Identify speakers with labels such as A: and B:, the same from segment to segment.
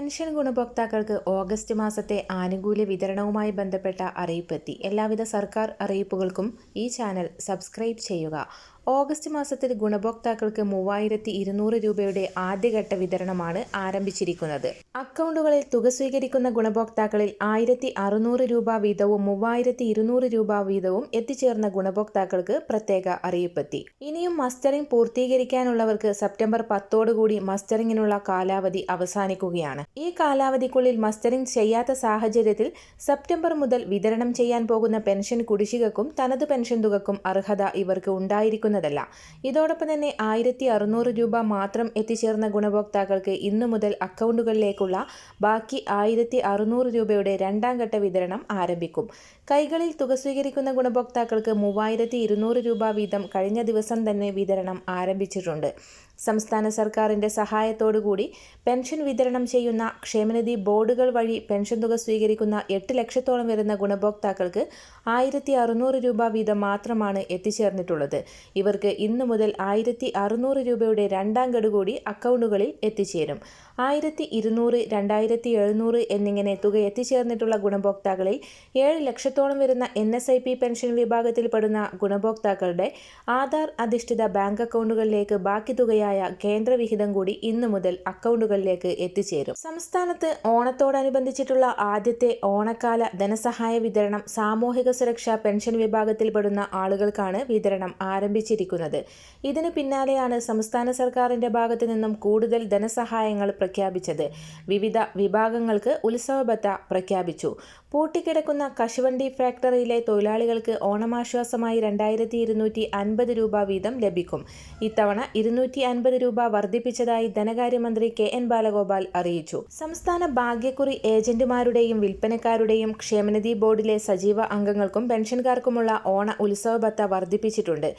A: Pension ഗുണഭോക്താക്കൾക്ക് August മാസത്തെ ആനുകൂല്യ വിതരണവുമായി ബന്ധപ്പെട്ട അറിയിപ്പെത്തി. എല്ലാവിധ സർക്കാർ അറിയിപ്പുകൾക്കും ഈ ചാനൽ സബ്സ്ക്രൈബ് ചെയ്യുക. ഓഗസ്റ്റ് മാസത്തിൽ ഗുണഭോക്താക്കൾക്ക് മൂവായിരത്തി ഇരുന്നൂറ് രൂപയുടെ ആദ്യഘട്ട വിതരണമാണ് ആരംഭിച്ചിരിക്കുന്നത്. അക്കൗണ്ടുകളിൽ തുക സ്വീകരിക്കുന്ന ഗുണഭോക്താക്കളിൽ ആയിരത്തി അറുന്നൂറ് രൂപ വീതവും മൂവായിരത്തി ഇരുന്നൂറ് രൂപ വീതവും എത്തിച്ചേർന്ന ഗുണഭോക്താക്കൾക്ക് പ്രത്യേക അറിയിപ്പെത്തി. ഇനിയും മസ്റ്ററിംഗ് പൂർത്തീകരിക്കാനുള്ളവർക്ക് സെപ്റ്റംബർ പത്തോടുകൂടി മസ്റ്ററിംഗിനുള്ള കാലാവധി അവസാനിക്കുകയാണ്. ഈ കാലാവധിക്കുള്ളിൽ മസ്റ്ററിംഗ് ചെയ്യാത്ത സാഹചര്യത്തിൽ സെപ്റ്റംബർ മുതൽ വിതരണം ചെയ്യാൻ പോകുന്ന പെൻഷൻ കുടിശ്ശികക്കും തനത് പെൻഷൻ തുകക്കും അർഹത ഇവർക്ക് ഉണ്ടായിരിക്കും ലഭിക്കുന്നതല്ല ഇതോടൊപ്പം തന്നെ ആയിരത്തി അറുന്നൂറ് രൂപ മാത്രം എത്തിച്ചേർന്ന ഗുണഭോക്താക്കൾക്ക് ഇന്നു മുതൽ അക്കൗണ്ടുകളിലേക്കുള്ള ബാക്കി ആയിരത്തി അറുന്നൂറ് രൂപയുടെ രണ്ടാം ഘട്ട വിതരണം ആരംഭിക്കും. കൈകളിൽ തുക സ്വീകരിക്കുന്ന ഗുണഭോക്താക്കൾക്ക് മൂവായിരത്തി ഇരുന്നൂറ് രൂപ വീതം കഴിഞ്ഞ ദിവസം തന്നെ വിതരണം ആരംഭിച്ചിട്ടുണ്ട്. സംസ്ഥാന സർക്കാരിന്റെ സഹായത്തോടുകൂടി പെൻഷൻ വിതരണം ചെയ്യുന്ന ക്ഷേമനിധി ബോർഡുകൾ വഴി പെൻഷൻ തുക സ്വീകരിക്കുന്ന എട്ട് ലക്ഷത്തോളം വരുന്ന ഗുണഭോക്താക്കൾക്ക് ആയിരത്തി രൂപ വീതം മാത്രമാണ് എത്തിച്ചേർന്നിട്ടുള്ളത്. ഇവർക്ക് ഇന്നു മുതൽ ആയിരത്തി അറുന്നൂറ് രൂപയുടെ രണ്ടാം ഗഡു കൂടി അക്കൗണ്ടുകളിൽ എത്തിച്ചേരും. ആയിരത്തി ഇരുന്നൂറ് രണ്ടായിരത്തി എഴുന്നൂറ് എന്നിങ്ങനെ തുക എത്തിച്ചേർന്നിട്ടുള്ള ഗുണഭോക്താക്കളിൽ ഏഴ് ലക്ഷത്തോളം വരുന്ന N S I P pension വിഭാഗത്തിൽപ്പെടുന്ന ഗുണഭോക്താക്കളുടെ ആധാർ അധിഷ്ഠിത ബാങ്ക് അക്കൗണ്ടുകളിലേക്ക് ബാക്കി തുകയായ കേന്ദ്രവിഹിതം കൂടി ഇന്നു മുതൽ അക്കൗണ്ടുകളിലേക്ക് എത്തിച്ചേരും. സംസ്ഥാനത്ത് ഓണത്തോടനുബന്ധിച്ചിട്ടുള്ള ആദ്യത്തെ ഓണക്കാല ധനസഹായ വിതരണം സാമൂഹിക സുരക്ഷാ പെൻഷൻ വിഭാഗത്തിൽപ്പെടുന്ന ആളുകൾക്കാണ് വിതരണം ആരംഭിച്ചിരിക്കുന്നത് ഇതിന് പിന്നാലെയാണ് സംസ്ഥാന സർക്കാരിന്റെ ഭാഗത്തു നിന്നും കൂടുതൽ ധനസഹായങ്ങൾ പ്രഖ്യാപിച്ചത്. വിവിധ വിഭാഗങ്ങൾക്ക് ഉത്സവബത്ത പ്രഖ്യാപിച്ചു. പൂട്ടിക്കിടക്കുന്ന കശുവണ്ടി ഫാക്ടറിയിലെ തൊഴിലാളികൾക്ക് ഓണമാശ്വാസമായി രണ്ടായിരത്തി ഇരുന്നൂറ്റി അൻപത് രൂപ വീതം ലഭിക്കും. ഇത്തവണ ഇരുന്നൂറ്റി അൻപത് രൂപ വർദ്ധിപ്പിച്ചതായി ധനകാര്യമന്ത്രി കെ എൻ ബാലഗോപാൽ അറിയിച്ചു. സംസ്ഥാന ഭാഗ്യക്കുറി ഏജന്റുമാരുടെയും വിൽപ്പനക്കാരുടെയും ക്ഷേമനിധി ബോർഡിലെ സജീവ അംഗങ്ങൾക്കും പെൻഷൻകാർക്കുമുള്ള ഓണ ഉത്സവബത്ത വർദ്ധിപ്പിച്ചിട്ടുണ്ട്.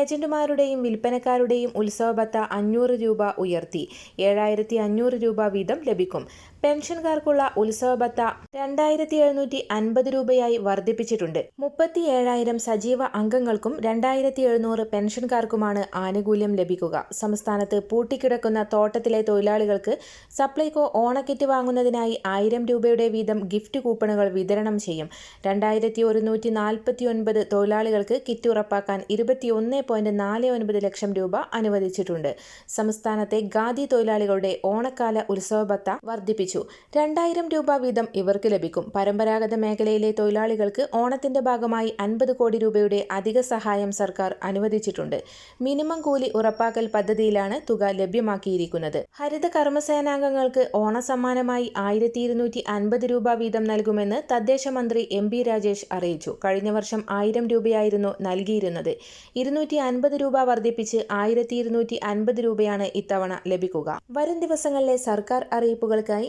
A: ഏജന്റുമാരുടെയും വിൽപ്പനക്കാരുടെയും ഉത്സവബത്ത അഞ്ഞൂറ് രൂപ ഉയർത്തി. ഏഴായിരത്തി അഞ്ഞൂറ് രൂപ വീതം ലഭിക്കും. പെൻഷൻകാർക്കുള്ള ഉത്സവ ഭത്ത രണ്ടായിരത്തി എഴുന്നൂറ്റി അൻപത് രൂപയായി വർദ്ധിപ്പിച്ചിട്ടുണ്ട്. മുപ്പത്തി ഏഴായിരം സജീവ അംഗങ്ങൾക്കും രണ്ടായിരത്തി എഴുന്നൂറ് പെൻഷൻകാർക്കുമാണ് ആനുകൂല്യം ലഭിക്കുക. സംസ്ഥാനത്ത് പൂട്ടിക്കിടക്കുന്ന തോട്ടത്തിലെ തൊഴിലാളികൾക്ക് സപ്ലൈകോ ഓണക്കിറ്റ് വാങ്ങുന്നതിനായി ആയിരം രൂപയുടെ വീതം ഗിഫ്റ്റ് കൂപ്പണുകൾ വിതരണം ചെയ്യും. രണ്ടായിരത്തി ഒരുന്നൂറ്റി നാൽപ്പത്തി ഒൻപത് തൊഴിലാളികൾക്ക് കിറ്റ് ഉറപ്പാക്കാൻ ഇരുപത്തിയൊന്ന് പോയിന്റ് നാല് ഒൻപത് ലക്ഷം രൂപ അനുവദിച്ചിട്ടുണ്ട്. സംസ്ഥാനത്തെ ഖാദി തൊഴിലാളികളുടെ ഓണക്കാല ഉത്സവ ഭത്ത വർദ്ധിപ്പിച്ചു. രണ്ടായിരം രൂപ വീതം ഇവർക്ക് ലഭിക്കും. പരമ്പരാഗത മേഖലയിലെ തൊഴിലാളികൾക്ക് ഓണത്തിന്റെ ഭാഗമായി അൻപത് കോടി രൂപയുടെ അധിക സഹായം സർക്കാർ അനുവദിച്ചിട്ടുണ്ട്. മിനിമം കൂലി ഉറപ്പാക്കൽ പദ്ധതിയിലാണ് തുക ലഭ്യമാക്കിയിരിക്കുന്നത്. ഹരിത കർമ്മസേനാംഗങ്ങൾക്ക് ഓണസമ്മാനമായി ആയിരത്തി ഇരുന്നൂറ്റി അൻപത് രൂപ വീതം നൽകുമെന്ന് തദ്ദേശ മന്ത്രി എം ബി രാജേഷ് അറിയിച്ചു. കഴിഞ്ഞ വർഷം ആയിരം രൂപയായിരുന്നു നൽകിയിരുന്നത്. ഇരുന്നൂറ്റി അൻപത് രൂപ വർദ്ധിപ്പിച്ച് ആയിരത്തി ഇരുന്നൂറ്റി അൻപത് രൂപയാണ് ഇത്തവണ ലഭിക്കുക. വരും ദിവസങ്ങളിലെ സർക്കാർ അറിയിപ്പുകൾക്കായി